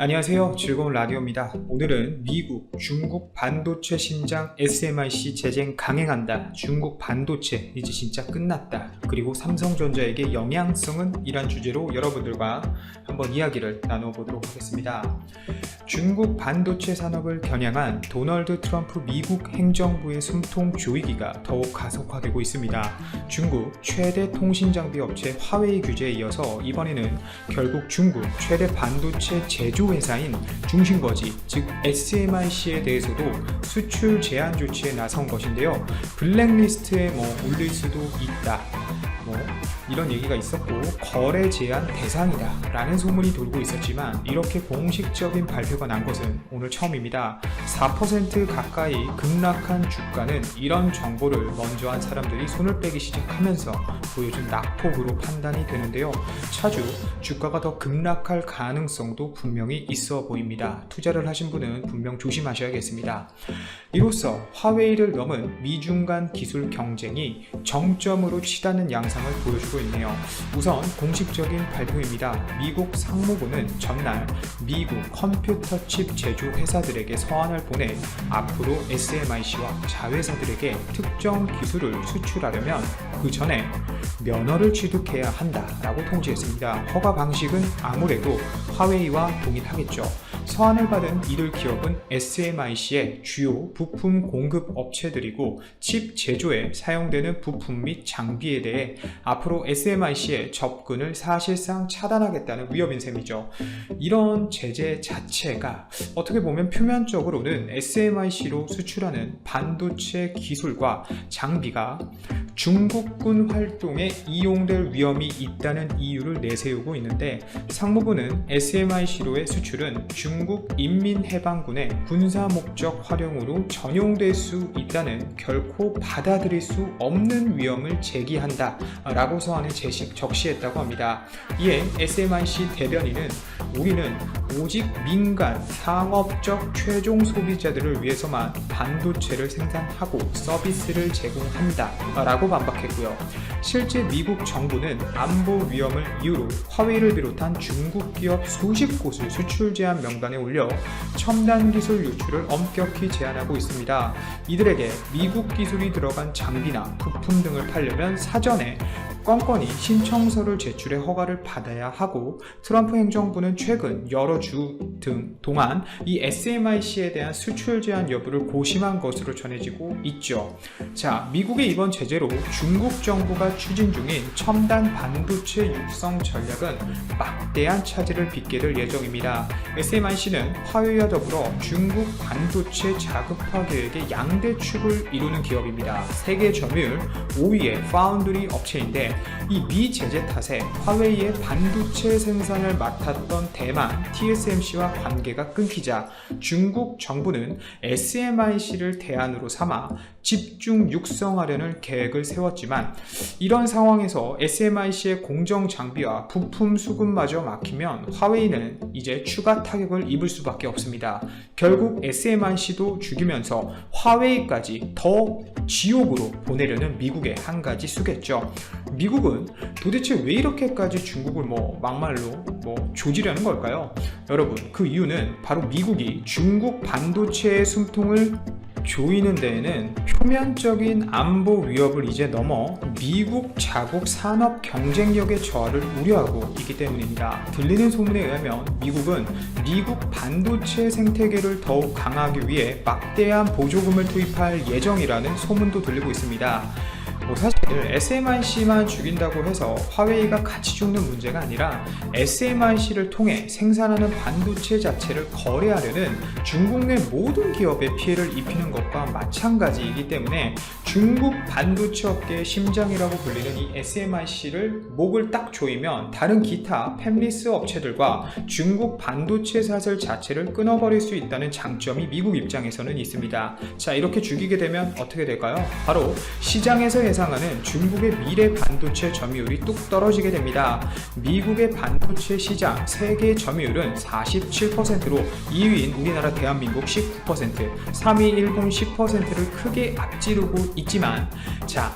안녕하세요. 즐거운 라디오입니다. 오늘은 미국, 중국 반도체 신장 SMIC 재쟁 강행한다. 중국 반도체 이제 진짜 끝났다. 그리고 삼성전자에게 영향성은 이란 주제로 여러분들과 한번 이야기를 나눠보도록 하겠습니다. 중국 반도체 산업을 겨냥한 도널드 트럼프 미국 행정부의 숨통 조이기가 더욱 가속화되고 있습니다. 중국 최대 통신 장비 업체 화웨이 규제에 이어서 이번에는 결국 중국 최대 반도체 제조 회사인 중심거지 즉 SMIC에 대해서도 수출 제한 조치에 나선 것인데요. 블랙리스트에 뭐 올릴 수도 있다. 뭐 이런 얘기가 있었고 거래 제한 대상이다 라는 소문이 돌고 있었지만 이렇게 공식적인 발표가 난 것은 오늘 처음입니다 4% 가까이 급락한 주가는 이런 정보를 먼저 한 사람들이 손을 빼기 시작하면서 보여준 낙폭으로 판단이 되는데요 차주 주가가 더 급락할 가능성도 분명히 있어 보입니다 투자를 하신 분은 분명 조심하셔야겠습니다 이로써 화웨이를 넘은 미중 간 기술 경쟁이 정점으로 치닫는 양상을 보여주고 있네요. 우선 공식적인 발표입니다. 미국 상무부는 전날 미국 컴퓨터 칩 제조 회사들에게 서한을 보내 앞으로 SMIC와 자회사들에게 특정 기술을 수출하려면 그 전에 면허를 취득해야 한다라고 통지했습니다. 허가 방식은 아무래도 화웨이와 동일하겠죠. 서한을 받은 이들 기업은 SMIC의 주요 부품 공급 업체들이고 칩 제조에 사용되는 부품 및 장비에 대해 앞으로 SMIC의 접근을 사실상 차단하겠다는 위협인 셈이죠. 이런 제재 자체가 어떻게 보면 표면적으로는 SMIC로 수출하는 반도체 기술과 장비가 중국군 활동에 이용될 위험이 있다는 이유를 내세우고 있는데 상무부는 SMIC로의 수출은 중국 인민해방군의 군사 목적 활용으로 전용될 수 있다는 결코 받아들일 수 없는 위험을 제기한다 라고 제시, 적시했다고 합니다. 이에 SMIC 대변인은 우리는 오직 민간 상업적 최종 소비자들을 위해서만 반도체를 생산하고 서비스를 제공한다 라고 반박했고요. 실제 미국 정부는 안보 위험을 이유로 화웨이를 비롯한 중국 기업 수십 곳을 수출 제한 명단 에 올려 첨단 기술 유출을 엄격히 제한하고 있습니다. 이들에게 미국 기술이 들어간 장비나 부품 등을 팔려면 사전에 건건히 신청서를 제출해 허가를 받아야 하고 트럼프 행정부는 최근 여러 주 등 동안 이 SMIC에 대한 수출 제한 여부를 고심한 것으로 전해지고 있죠. 자, 미국의 이번 제재로 중국 정부가 추진 중인 첨단 반도체 육성 전략은 막대한 차질을 빚게 될 예정입니다. SMIC는 화웨이와 더불어 중국 반도체 자급화 계획의 양대 축을 이루는 기업입니다. 세계 점유율 5위의 파운드리 업체인데 이 미 제재 탓에 화웨이의 반도체 생산을 맡았던 대만 TSMC와 관계가 끊기자 중국 정부는 SMIC를 대안으로 삼아 집중 육성하려는 계획을 세웠지만 이런 상황에서 SMIC의 공정 장비와 부품 수급마저 막히면 화웨이는 이제 추가 타격을 입을 수밖에 없습니다. 결국 SMIC도 죽이면서 화웨이까지 더 지옥으로 보내려는 미국의 한 가지 수겠죠. 미국은 도대체 왜 이렇게까지 중국을 뭐 막말로 뭐 조지려는 걸까요? 여러분 그 이유는 바로 미국이 중국 반도체의 숨통을 조이는 데에는 표면적인 안보 위협을 이제 넘어 미국 자국 산업 경쟁력의 저하를 우려하고 있기 때문입니다. 들리는 소문에 의하면 미국은 미국 반도체 생태계를 더욱 강화하기 위해 막대한 보조금을 투입할 예정이라는 소문도 들리고 있습니다. 뭐 사실 SMIC만 죽인다고 해서 화웨이가 같이 죽는 문제가 아니라 SMIC를 통해 생산하는 반도체 자체를 거래하려는 중국 내 모든 기업에 피해를 입히는 것과 마찬가지이기 때문에 중국 반도체 업계의 심장이라고 불리는 이 SMIC를 목을 딱 조이면 다른 기타 팹리스 업체들과 중국 반도체 사슬 자체를 끊어버릴 수 있다는 장점이 미국 입장에서는 있습니다. 자 이렇게 죽이게 되면 어떻게 될까요? 바로 시장에서 예상 하는 중국의 미래 반도체 점유율이 뚝 떨어지게 됩니다. 미국의 반도체 시장 세계 점유율은 47%로 2위인 우리나라 대한민국 19%, 3위 일본 10%를 크게 앞지르고 있지만 자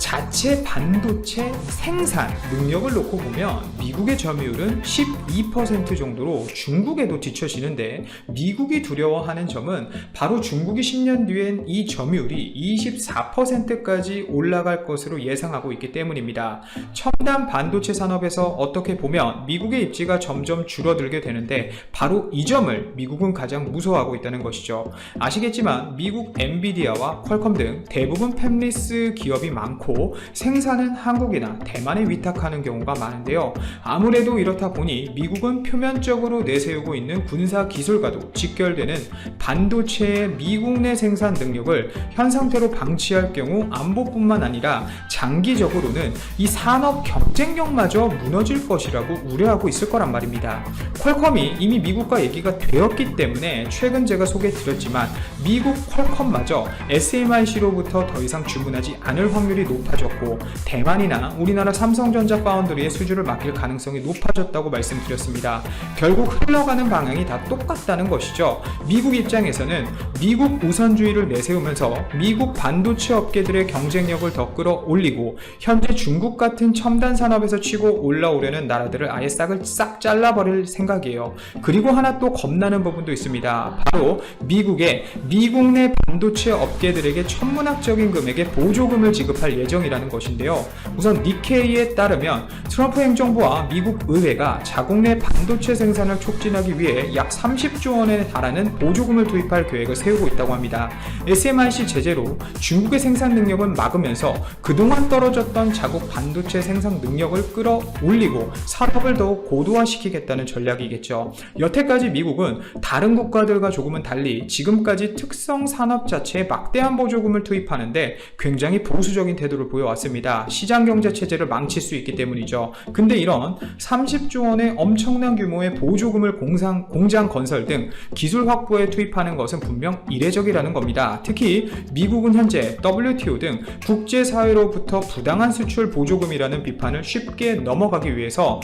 자체 반도체 생산 능력을 놓고 보면 미국의 점유율은 12% 정도로 중국에도 뒤처지는데 미국이 두려워하는 점은 바로 중국이 10년 뒤엔 이 점유율이 24%까지 올라갈 것으로 예상하고 있기 때문입니다. 첨단 반도체 산업에서 어떻게 보면 미국의 입지가 점점 줄어들게 되는데 바로 이 점을 미국은 가장 무서워하고 있다는 것이죠. 아시겠지만 미국 엔비디아와 퀄컴 등 대부분 팹리스 기업이 많고 생산은 한국이나 대만에 위탁하는 경우가 많은데요. 아무래도 이렇다 보니 미국은 표면적으로 내세우고 있는 군사 기술과도 직결되는 반도체의 미국 내 생산 능력을 현 상태로 방치할 경우 안보뿐만 아니라 장기적으로는 이 산업 경쟁력마저 무너질 것이라고 우려하고 있을 거란 말입니다. 퀄컴이 이미 미국과 얘기가 되었기 때문에 최근 제가 소개 드렸지만 미국 퀄컴마저 SMIC로부터 더 이상 주문하지 않을 확률이 높 아졌고 대만이나 우리나라 삼성전자 파운드리의 수주를 맡길 가능성이 높아졌다고 말씀드렸습니다. 결국 흘러가는 방향이 다 똑같다는 것이죠. 미국 입장에서는 미국 우선주의를 내세우면서 미국 반도체 업계들의 경쟁력을 더 끌어올리고 현재 중국 같은 첨단 산업에서 치고 올라오려는 나라들을 아예 싹을 싹 잘라버릴 생각이에요. 그리고 하나 또 겁나는 부분도 있습니다. 바로 미국의 미국 내 반도체 업계들에게 천문학적인 금액의 보조금을 지급할 예정이라는 것인데요. 우선 니케이에 따르면 트럼프 행정부와 미국 의회가 자국 내 반도체 생산을 촉진하기 위해 약 30조 원에 달하는 보조금을 투입할 계획을 세 우고 있다고 합니다. SMIC 제재로 중국의 생산 능력은 막으면서 그동안 떨어졌던 자국 반도체 생산 능력을 끌어올리고 산업을 더욱 고도화시키겠다는 전략이겠죠. 여태까지 미국은 다른 국가들과 조금은 달리 지금까지 특성 산업 자체에 막대한 보조금을 투입하는데 굉장히 보수적인 태도를 보여왔습니다. 시장 경제 체제를 망칠 수 있기 때문이죠. 근데 이런 30조 원의 엄청난 규모의 보조금을 공상, 공장 건설 등 기술 확보에 투입하는 것은 분명 이례적이라는 겁니다. 특히 미국은 현재 WTO 등 국제사회로부터 부당한 수출 보조금이라는 비판을 쉽게 넘어가기 위해서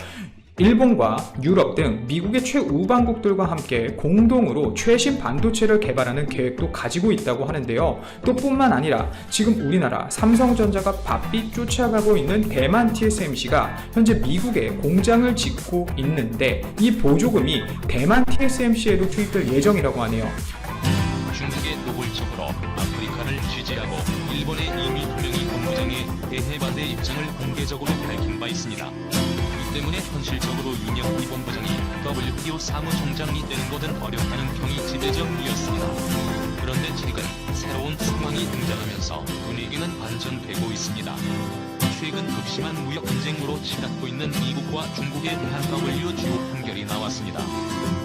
일본과 유럽 등 미국의 최우방국들과 함께 공동으로 최신 반도체를 개발하는 계획도 가지고 있다고 하는데요. 또 뿐만 아니라 지금 우리나라 삼성전자가 바삐 쫓아가고 있는 대만 TSMC가 현재 미국에 공장을 짓고 있는데 이 보조금이 대만 TSMC에도 투입될 예정이라고 하네요. 노골적으로 아프리카를 지지하고 일본의 이미 분명히 본부장의 대해 반대 입장을 공개적으로 밝힌 바 있습니다. 이 때문에 현실적으로 윤영 이 본부장이 WTO 사무총장이 되는 것은 어렵다는 평이 지배적이었습니다. 그런데 최근 새로운 상황이 등장하면서 분위기는 반전되고 있습니다. 최근 극심한 무역 분쟁으로 치닫고 있는 미국과 중국에 대한 WTO 판결이 나왔습니다.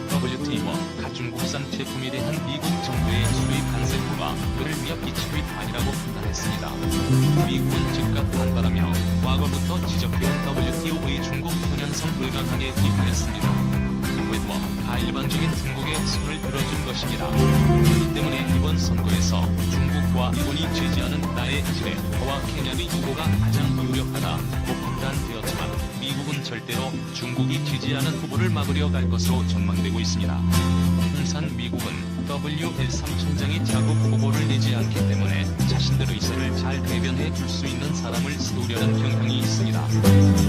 WTO 가중국산 제품에 대한 미국 정부의 지적해온 WTO의 중국 현현성 불가항에 비판했습니다. 외모 다 일방적인 중국의 손을 들어준 것입니다. 그렇기 때문에 이번 선거에서 중국과 일본이 지지하는 나의 지뢰 와 케냐의 후보가 가장 유력하다고 판단되었지만 미국은 절대로 중국이 지지하는 후보를 막으려 갈 것으로 전망되고 있습니다. 항상 미국은 WL3 총장이 자국 후보를 내지 않기 때문에 자신들의 의사를 잘 대변해 줄 수 있는 사람을 세우려는 경향이 있습니다.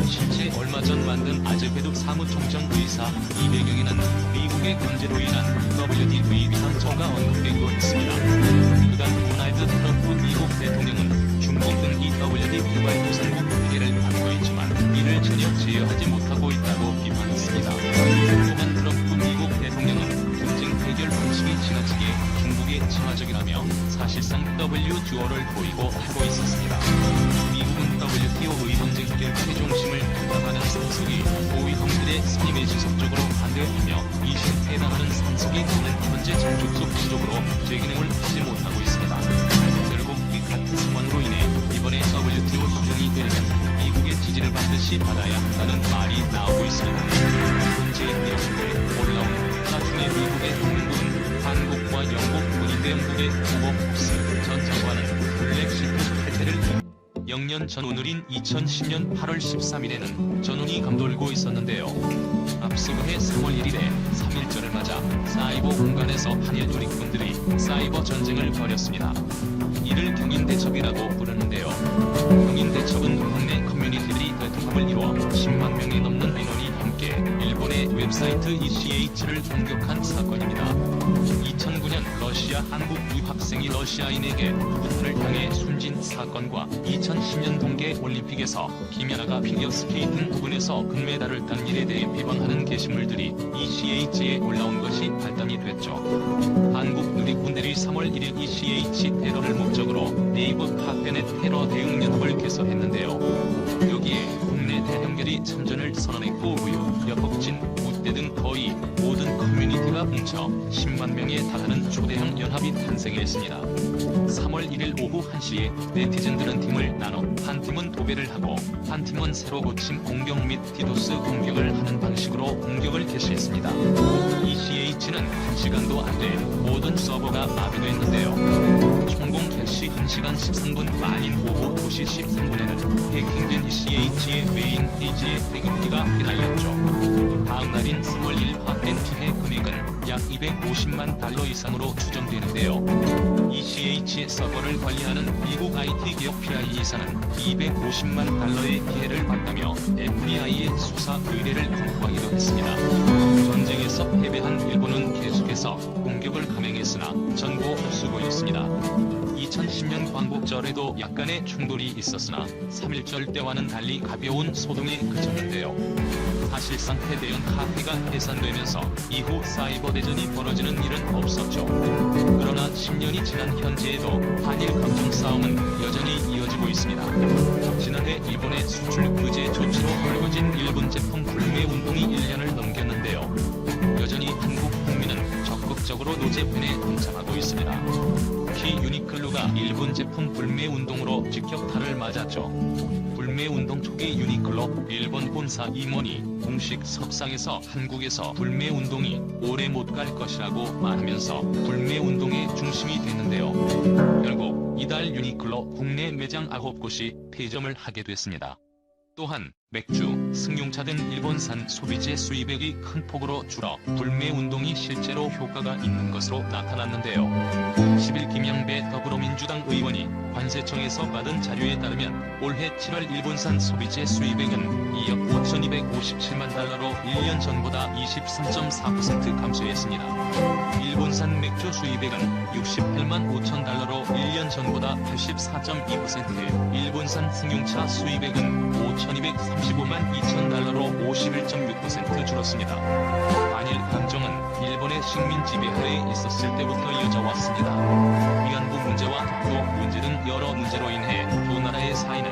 실제 얼마 전 만든 아즈베드 사무총장 의사 이배경에는 미국의 견제로 인한 WTV 위상처가 언급되고 있습니다. 그간 도널드 트럼프 미국 대통령은 중국 등 EWD 개발 도상 WTO를 보이고 하고 있었습니다. 미국은 WTO의 분쟁 해결 최종심을 담당하는 상속이 고위험들의 선임에 지속적으로 반대하며 이심 해당하는 상속이 있는 현재 정족속 부족으로 재기능을 하지 못하고 있습니다. 결국 이 같은 상황으로 인해 이번에 WTO 수준이 되려면 미국의 지지를 반드시 받아야 한다는 말이 나오고 있습니다. 문재인 대통령의 올라온 나중에 미국의 동맹국은 영국, 후보 폭스 전 장관은 블랙시트 탈퇴를 0년 전 오늘인 2010년 8월 13일에는 전운이 감돌고 있었는데요. 앞서 그해 3월 1일에 3.1절을 맞아 사이버 공간에서 한일 조직군들이 사이버 전쟁을 벌였습니다. 이를 경인대첩이라고 부르는데요. 경인대 대통합을 이루어 10만 명이 넘는 민원이 함께 일본의 웹사이트 ECH를 공격한 사건입니다. 2009년 러시아 한국 유학생이 러시아인에게 부탄을 당해 숨진 사건과 2010년 동계 올림픽에서 김연아가 피겨스케이팅 부분에서 금메달을 딴 일에 대해 비방하는 게시물들이 ECH에 올라온 것이 발단이 됐죠. 한국 누리꾼들이 3월 1일 ECH 테러를 목적으로 네이버 카페넷 테러 대응 연합을 개설했는데요. 여기에 국내 대형결이 참전을 선언했고 우유, 여법진, 우대 등 거의 모든 커뮤니티가 뭉쳐 10만 명에 달하는 초대형 연합이 탄생했습니다. 3월 1일 오후 1시에 네티즌들은 팀을 나눠 한 팀은 도배를 하고 한 팀은 새로 고침 공격 및 디도스 공격을 하는 방식으로 공격을 개시했습니다. ECH는 1시간도 안 돼 모든 서버가 마비됐는데요. 총공 개시 1시간 13분 만인 오후 2시 13분에는 해킹된 ECH의 메인 페이지에 태극기가 휘날렸죠. 다음 날인 3월 1일 파악된 피해 금액은 약 250만 달러 이상으로 추정되는데요. ECH 서버를 관리하는 미국 IT 기업 PI에서는 250만 달러의 피해를 봤다며 FBI의 수사 의뢰를 통보하기도 했습니다. 전쟁에서 패배한 일본은 계속해서 공격을 감행했으나 전고 수고했습니다. 2010년 광복절에도 약간의 충돌이 있었으나 3.1절 때와는 달리 가벼운 소동에 그쳤는데요. 사실상 해대형 카페가 해산되면서 이후 사이버 대전이 벌어지는 일은 없었죠. 그러나 10년이 지난 현재에도 한일 감정 싸움은 여전히 이어지고 있습니다. 지난해 일본의 수출 규제 조치로 불거진 유니클로가 일본 제품 불매 운동으로 직격탄을 맞았죠. 불매 운동 초기 유니클로 일본 본사 임원이 공식 석상에서 한국에서 불매 운동이 오래 못 갈 것이라고 말하면서 불매 운동의 중심이 됐는데요. 결국 이달 유니클로 국내 매장 9곳이 폐점을 하게 됐습니다. 또한 맥주, 승용차 등 일본산 소비재 수입액이 큰 폭으로 줄어 불매 운동이 실제로 효과가 있는 것으로 나타났는데요. 10일 김양배 더불어민주당 의원이 관세청에서 받은 자료에 따르면 올해 7월 일본산 소비재 수입액은 2억 5,257만 달러로 1년 전보다 23.4% 감소했습니다. 일본산 맥주 수입액은 68만 5천 달러로 1년 전보다 84.2%, 일본산 승용차 수입액은 5,235만 2천 달러로 51.6% 줄었습니다. 한일 감정은 일본의 식민 지배하에 있었을 때부터 이어져 왔습니다. 위안부 문제와 독도 문제 등 여러 문제로 인해 두 나라의 사이는